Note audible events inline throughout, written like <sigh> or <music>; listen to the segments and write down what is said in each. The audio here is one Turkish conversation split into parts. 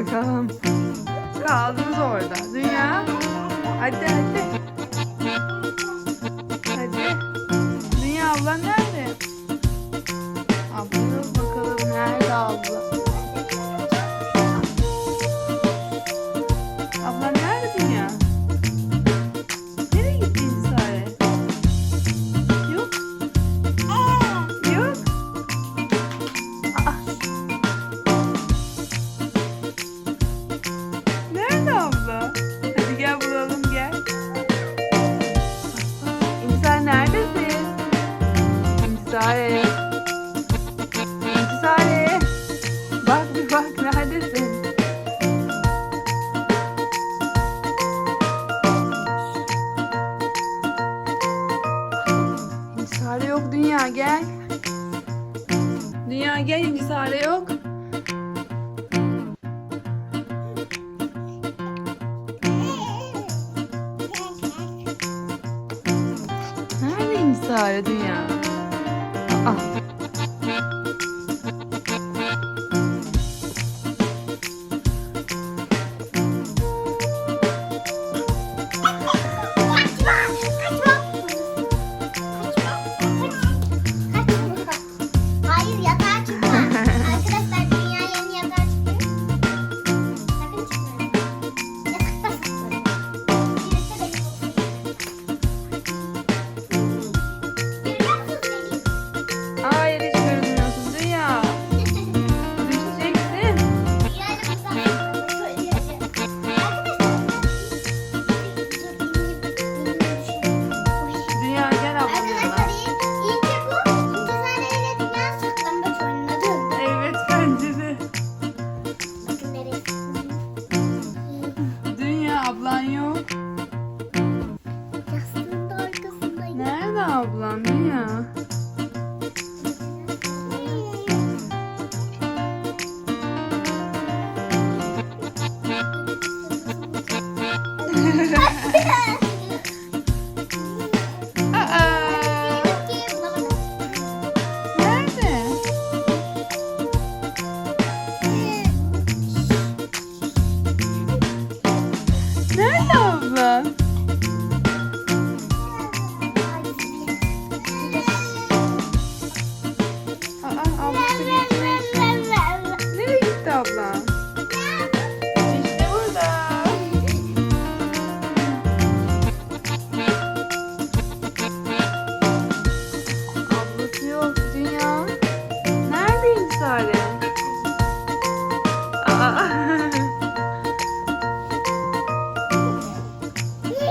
bakalım. Kaldınız orada. Sare. Sare. Bak bir bak neredesin? Hiç yok dünya gel. Dünya gel hiç yok. Nerede Sare dünya?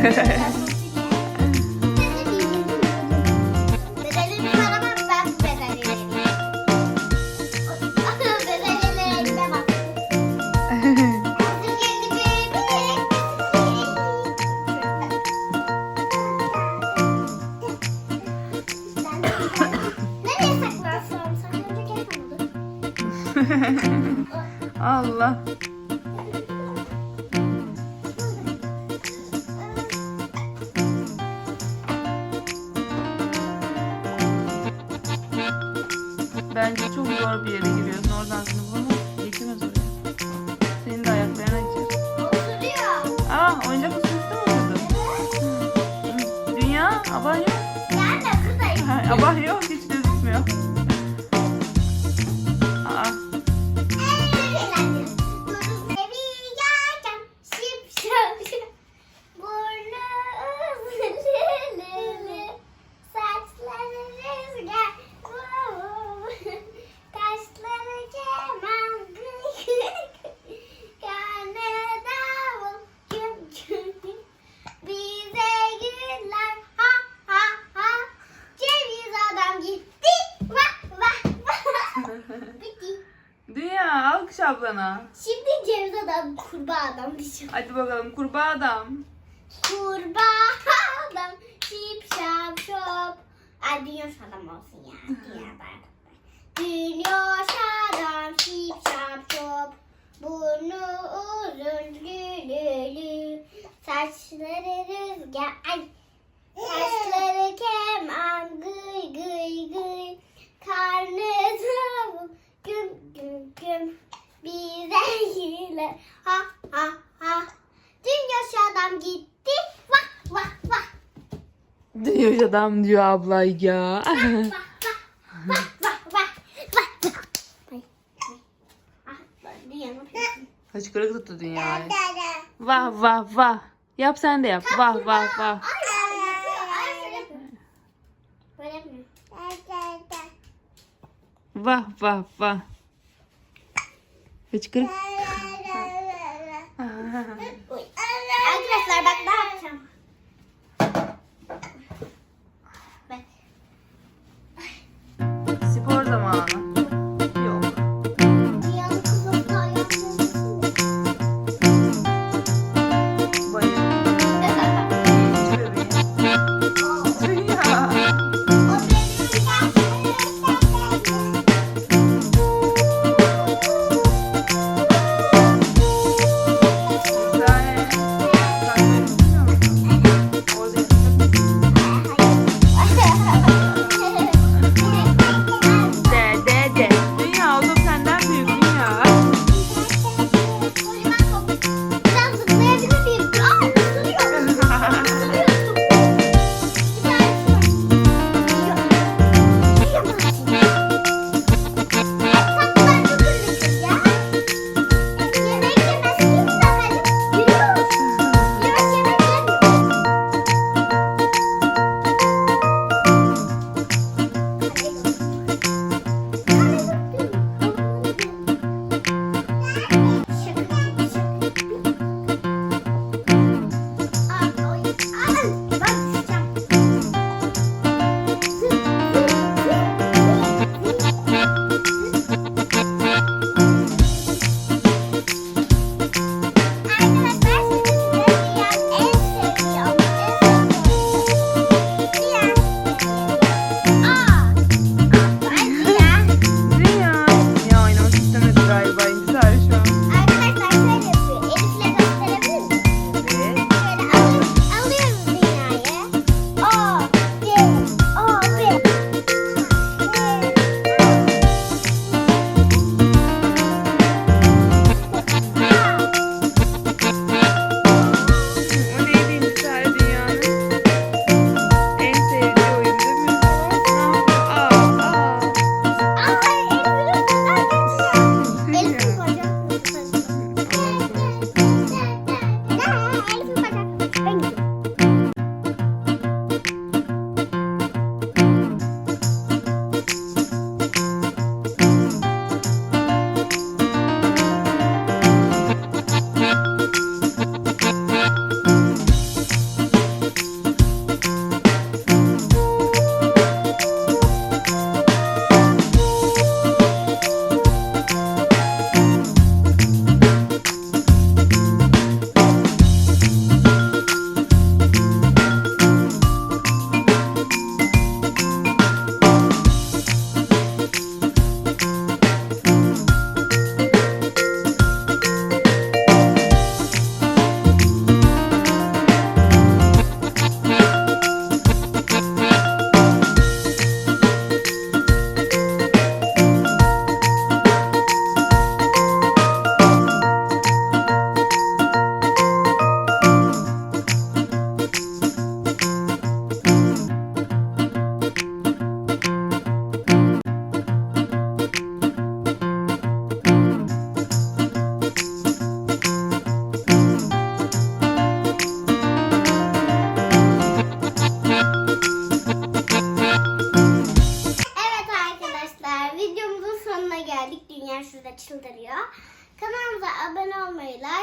<laughs> Allah. Buradayım. Ha, Ablan yok, hiç gözükmüyor. Aa, alkış ablana. Şimdi ceviz adam kurbağa adam diyeceğim. Hadi bakalım, kurbağa adam. Kurbağa adam şip şap şop. Ay dünya adam olsun ya. <laughs> Dünya adam. Dünya adam şip şap şop. Burnu uzun lülülü. Saçları rüzgar. Ay. Adam diyor abla ya. Hıçkırık tuttu dünyayı. Vah vah vah. Yap sen de yap. Vah vah vah. Vah vah vah. Hıçkırık.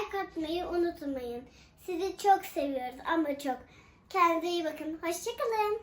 Like atmayı unutmayın. Sizi çok seviyoruz ama çok. Kendinize iyi bakın. Hoşçakalın.